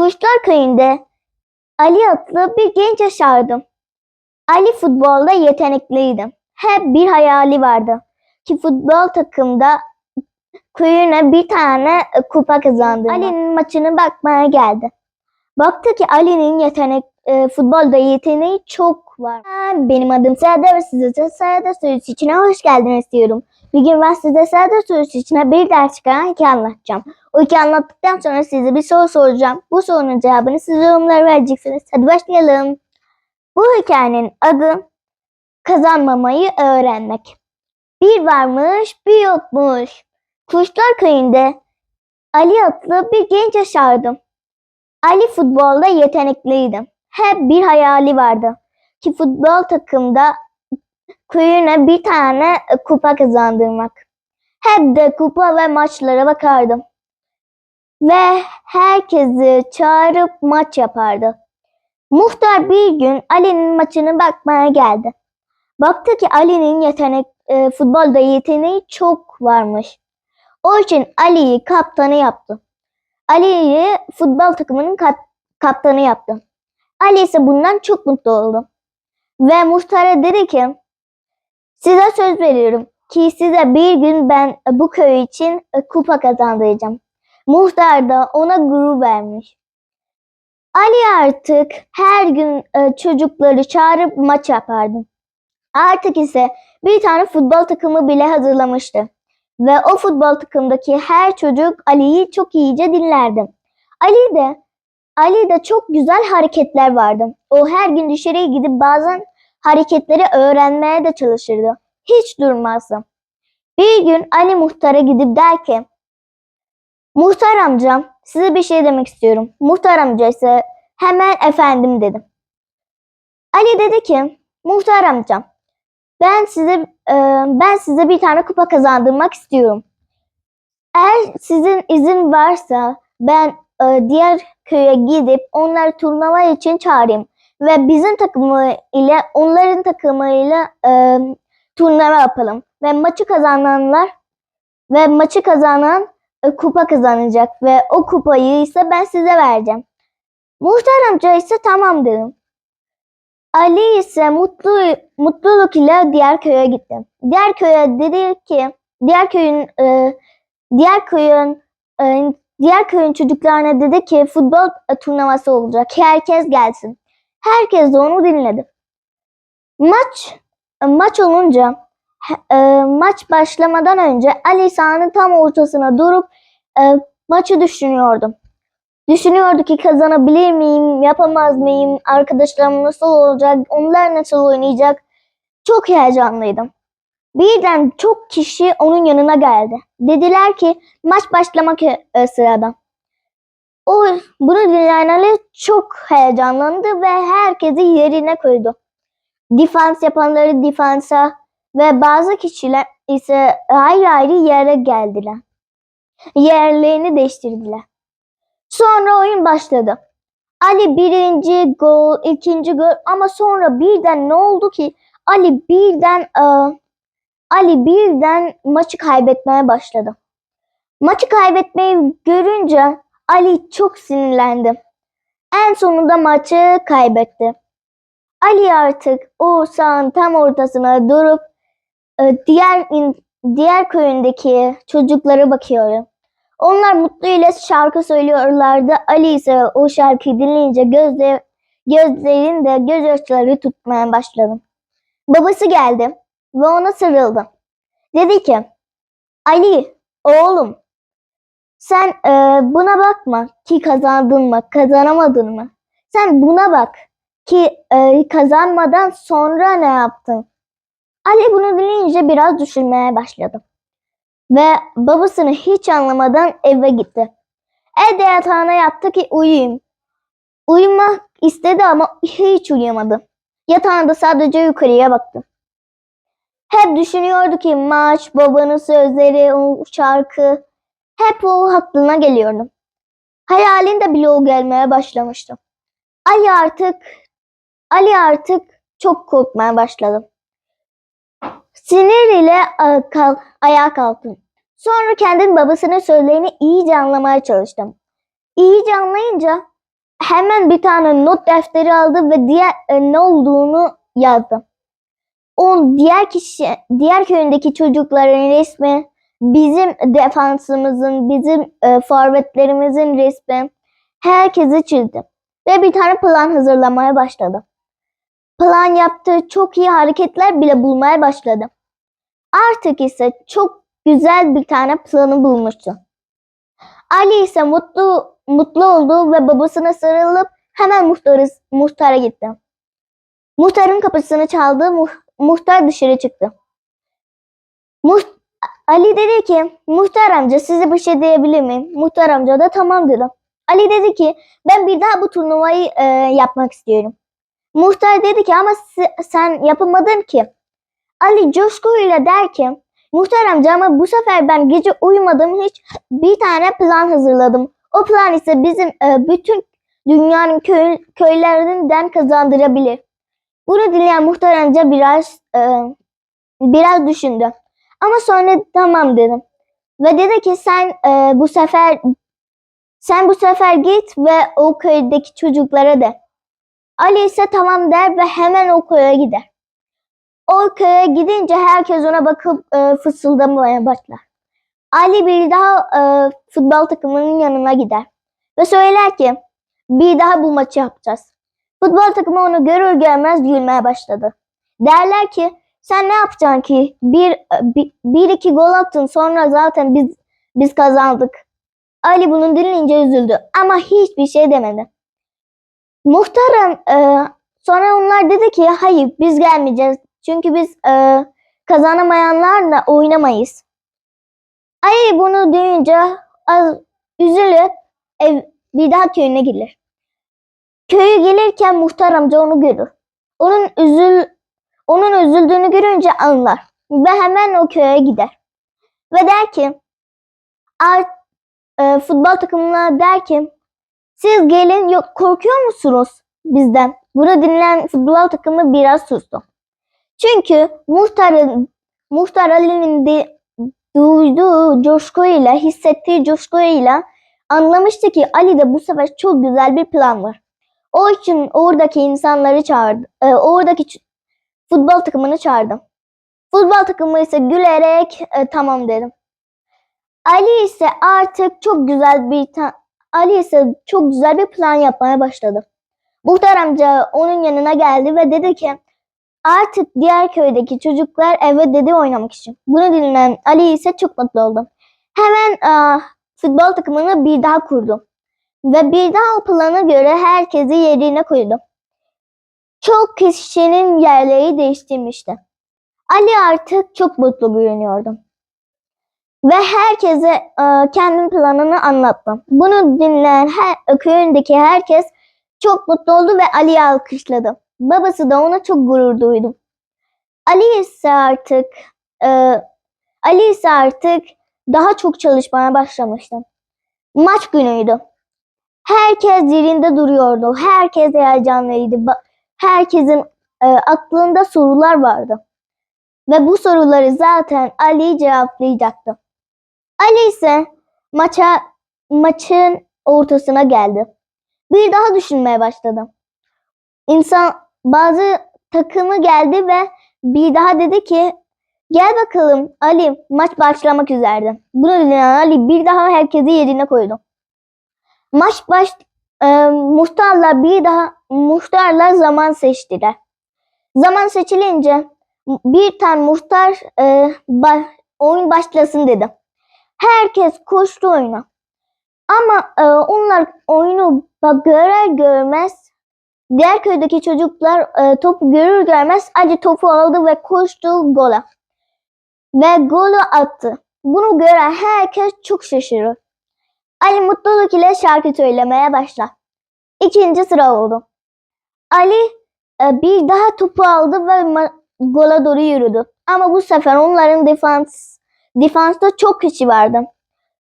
Kuşlar Köyü'nde Ali adlı bir genç yaşardı. Ali futbolda yetenekliydi. Hep bir hayali vardı. Ki futbol takımda köyüne bir tane e, kupa kazandı. Ali'nin maçını bakmaya geldi. Baktı ki Ali'nin yetenek e, futbolda yeteneği çok var. Benim adım Serdar ve size de Serdar Sorusu için hoş geldiniz diyorum. Bir gün ben size Serdar Sorusu için bir ders çıkaran hikaye anlatacağım. O hikaye anlattıktan sonra size bir soru soracağım. Bu sorunun cevabını siz yorumlara vereceksiniz. Hadi başlayalım. Bu hikayenin adı kazanmamayı öğrenmek. Bir varmış bir yokmuş. Kuşlar köyünde Ali adlı bir genç yaşardı. Ali futbolda yetenekliydi. Hep bir hayali vardı. Ki futbol takımda köyüne bir tane kupa kazandırmak. Hep de kupa ve maçlara bakardı. Ve herkesi çağırıp maç yapardı. Muhtar bir gün Ali'nin maçını bakmaya geldi. Baktı ki Ali'nin yetenek e, futbolda yeteneği çok varmış. O için Ali'yi kaptanı yaptı. Ali'yi futbol takımının kap- kaptanı yaptı. Ali ise bundan çok mutlu oldu. Ve muhtara dedi ki size söz veriyorum ki size bir gün ben bu köy için e, kupa kazandıracağım. Muhtar da ona gurur vermiş. Ali artık her gün e, çocukları çağırıp maç yapardı. Artık ise bir tane futbol takımı bile hazırlamıştı. Ve o futbol takımdaki her çocuk Ali'yi çok iyice dinlerdi. Ali de Ali de çok güzel hareketler vardı. O her gün dışarıya gidip bazen hareketleri öğrenmeye de çalışırdı. Hiç durmazdı. Bir gün Ali muhtara gidip der ki Muhtar amcam size bir şey demek istiyorum. Muhtar amca ise hemen efendim dedi. Ali dedi ki Muhtar amcam ben size e, ben size bir tane kupa kazandırmak istiyorum. Eğer sizin izin varsa ben e, diğer köye gidip onları turnuva için çağırayım ve bizim takımı ile onların takımıyla e, turnuva yapalım ve maçı kazananlar ve maçı kazanan kupa kazanacak ve o kupayı ise ben size vereceğim. Muhtar amca ise tamam dedim. Ali ise mutlu mutluluk ile diğer köye gitti. Diğer köye dedi ki diğer köyün e, diğer köyün e, diğer köyün çocuklarına dedi ki futbol e, turnuvası olacak. Herkes gelsin. Herkes de onu dinledi. Maç e, maç olunca e, maç başlamadan önce Ali sahanın tam ortasına durup e, maçı düşünüyordu. Düşünüyordu ki kazanabilir miyim, yapamaz mıyım, arkadaşlarım nasıl olacak, onlar nasıl oynayacak. Çok heyecanlıydım. Birden çok kişi onun yanına geldi. Dediler ki maç başlamak e, sırada. O bunu dinleyen Ali çok heyecanlandı ve herkesi yerine koydu. Defans yapanları defansa ve bazı kişiler ise ayrı ayrı yere geldiler. Yerlerini değiştirdiler. Sonra oyun başladı. Ali birinci gol, ikinci gol ama sonra birden ne oldu ki? Ali birden e, Ali birden maçı kaybetmeye başladı. Maçı kaybetmeyi görünce Ali çok sinirlendi. En sonunda maçı kaybetti. Ali artık o sahanın tam ortasına durup diğer in- diğer köyündeki çocuklara bakıyordu. Onlar mutlu ile şarkı söylüyorlardı. Ali ise o şarkıyı dinleyince gözle, gözlerinde gözyaşları tutmaya başladı. Babası geldi ve ona sarıldı. Dedi ki, Ali, oğlum, sen e, buna bakma ki kazandın mı, kazanamadın mı? Sen buna bak ki e, kazanmadan sonra ne yaptın? Ali bunu dinleyince biraz düşünmeye başladı. Ve babasını hiç anlamadan eve gitti. Evde yatağına yattı ki uyuyayım. Uyumak istedi ama hiç uyuyamadı. Yatağında sadece yukarıya baktı. Hep düşünüyordu ki maç, babanın sözleri, o şarkı hep o aklına geliyordu. Hayalinde bile o gelmeye başlamıştı. Ali artık Ali artık çok korkmaya başladı. Sinir ile e, kal- ayağa kalktı. Sonra kendin babasının sözlerini iyice anlamaya çalıştım. İyice anlayınca hemen bir tane not defteri aldı ve diğer e, ne olduğunu yazdı. O diğer kişi, diğer köyündeki çocukların resmi, bizim defansımızın, bizim e, forvetlerimizin resmi, herkesi çizdi ve bir tane plan hazırlamaya başladı. Plan yaptığı çok iyi hareketler bile bulmaya başladı. Artık ise çok güzel bir tane planı bulmuştu. Ali ise mutlu mutlu oldu ve babasına sarılıp hemen muhtarı, muhtara gitti. Muhtarın kapısını çaldı, muh- muhtar dışarı çıktı. Muht- Ali dedi ki, muhtar amca size bir şey diyebilir miyim? Muhtar amca da tamam dedi. Ali dedi ki, ben bir daha bu turnuvayı e, yapmak istiyorum. Muhtar dedi ki ama se- sen yapamadın ki. Ali coşkuyla der ki, muhtar amca ama bu sefer ben gece uyumadım hiç bir tane plan hazırladım. O plan ise bizim e, bütün dünyanın köy, köylerinden kazandırabilir. Bunu dinleyen muhtar amca biraz e, biraz düşündü. Ama sonra tamam dedim. Ve dedi ki sen e, bu sefer sen bu sefer git ve o köydeki çocuklara de. Ali ise tamam der ve hemen o köye gider. O köye gidince herkes ona bakıp e, fısıldamaya başlar. Ali bir daha e, futbol takımının yanına gider ve söyler ki bir daha bu maçı yapacağız. Futbol takımı onu görür görmez gülmeye başladı. Derler ki sen ne yapacaksın ki? Bir, bir, bir iki gol attın sonra zaten biz biz kazandık. Ali bunu dinleyince üzüldü ama hiçbir şey demedi. Muhtarım e, sonra onlar dedi ki hayır biz gelmeyeceğiz. Çünkü biz e, kazanamayanlarla oynamayız. Ali bunu duyunca az üzülüp ev, bir daha köyüne gelir. Köye gelirken muhtar amca onu görür. Onun üzül onun üzüldüğünü görünce anlar ve hemen o köye gider. Ve der ki "Art- e, futbol takımına der ki siz gelin yok korkuyor musunuz bizden? Bunu dinleyen futbol takımı biraz sustu. Çünkü muhtarın muhtar Ali'nin de duyduğu coşkuyla, hissettiği coşkuyla anlamıştı ki Ali'de bu sefer çok güzel bir plan var. O için oradaki insanları çağırdı. e, oradaki futbol takımını çağırdım. Futbol takımı ise gülerek e, tamam dedim. Ali ise artık çok güzel bir ta- Ali ise çok güzel bir plan yapmaya başladı. Muhtar amca onun yanına geldi ve dedi ki artık diğer köydeki çocuklar eve dedi oynamak için. Bunu dinleyen Ali ise çok mutlu oldu. Hemen ah, futbol takımını bir daha kurdu. Ve bir daha o plana göre herkesi yerine koydu. Çok kişinin yerleri değiştirmişti. Ali artık çok mutlu görünüyordu. Ve herkese e, kendi planını anlattı. Bunu dinleyen her, köyündeki herkes çok mutlu oldu ve Ali'yi alkışladı. Babası da ona çok gurur duydu. Ali ise artık e, Ali ise artık daha çok çalışmaya başlamıştı. Maç günüydü. Herkes yerinde duruyordu. Herkes heyecanlıydı. Herkesin e, aklında sorular vardı. Ve bu soruları zaten Ali cevaplayacaktı. Ali ise maça maçın ortasına geldi. Bir daha düşünmeye başladı. İnsan bazı takımı geldi ve bir daha dedi ki gel bakalım Ali maç başlamak üzere. Bunu dinleyen Ali bir daha herkesi yerine koydu. Maç baş e, muhtarla bir daha muhtarla zaman seçtiler. Zaman seçilince bir tane muhtar e, ba- oyun başlasın dedi. Herkes koştu oyuna. Ama e, onlar oyunu görer görmez diğer köydeki çocuklar e, topu görür görmez acı topu aldı ve koştu gola. Ve golü attı. Bunu gören herkes çok şaşırır. Ali mutluluk ile şarkı söylemeye başlar. İkinci sıra oldu. Ali e, bir daha topu aldı ve gola doğru yürüdü. Ama bu sefer onların defans defansta çok kişi vardı.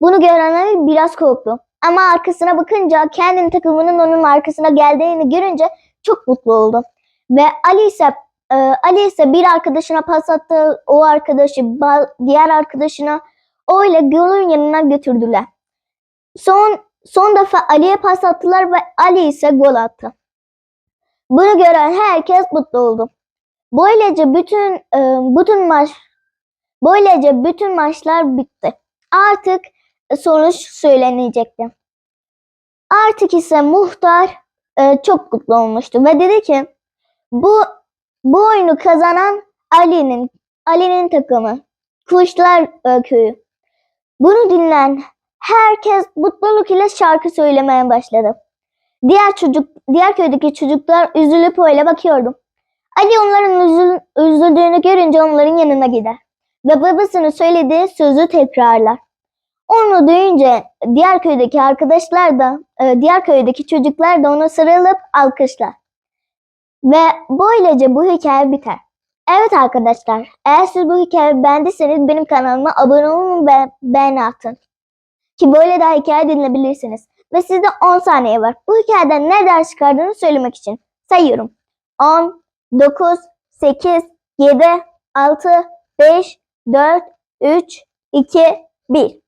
Bunu gören Ali biraz korktu. Ama arkasına bakınca kendinin takımının onun arkasına geldiğini görünce çok mutlu oldu. Ve Ali ise e, Ali ise bir arkadaşına pas attı. O arkadaşı diğer arkadaşına öyle golün yanına götürdüler. Son son defa Ali'ye pas attılar ve Ali ise gol attı. Bunu gören herkes mutlu oldu. Böylece bütün e, bütün maç böylece bütün maçlar bitti. Artık sonuç söylenecekti. Artık ise muhtar e, çok mutlu olmuştu ve dedi ki bu bu oyunu kazanan Ali'nin Ali'nin takımı Kuşlar e, Köyü. Bunu dinleyen herkes mutluluk ile şarkı söylemeye başladı. Diğer çocuk diğer köydeki çocuklar üzülüp öyle bakıyordu. Ali onların üzül, üzüldüğünü görünce onların yanına gider ve babasının söylediği sözü tekrarlar. Onu duyunca diğer köydeki arkadaşlar da, e, diğer köydeki çocuklar da ona sarılıp alkışlar. Ve böylece bu hikaye biter. Evet arkadaşlar, eğer siz bu hikayeyi beğendiyseniz benim kanalıma abone olun ve beğeni atın. Ki böyle daha hikaye dinleyebilirsiniz. Ve sizde 10 saniye var. Bu hikayeden ne ders çıkardığını söylemek için. Sayıyorum. 10, 9, 8, 7, 6, 5, 4, 3, 2, 1.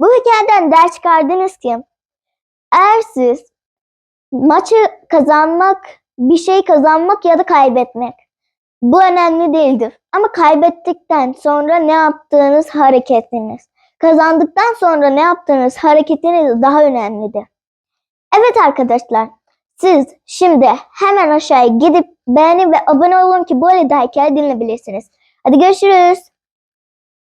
Bu hikayeden ders çıkardınız ki eğer siz maçı kazanmak, bir şey kazanmak ya da kaybetmek bu önemli değildir. Ama kaybettikten sonra ne yaptığınız hareketiniz, kazandıktan sonra ne yaptığınız hareketiniz daha önemlidir. Evet arkadaşlar, siz şimdi hemen aşağıya gidip beğenin ve abone olun ki böyle daha hikaye dinleyebilirsiniz. Hadi görüşürüz.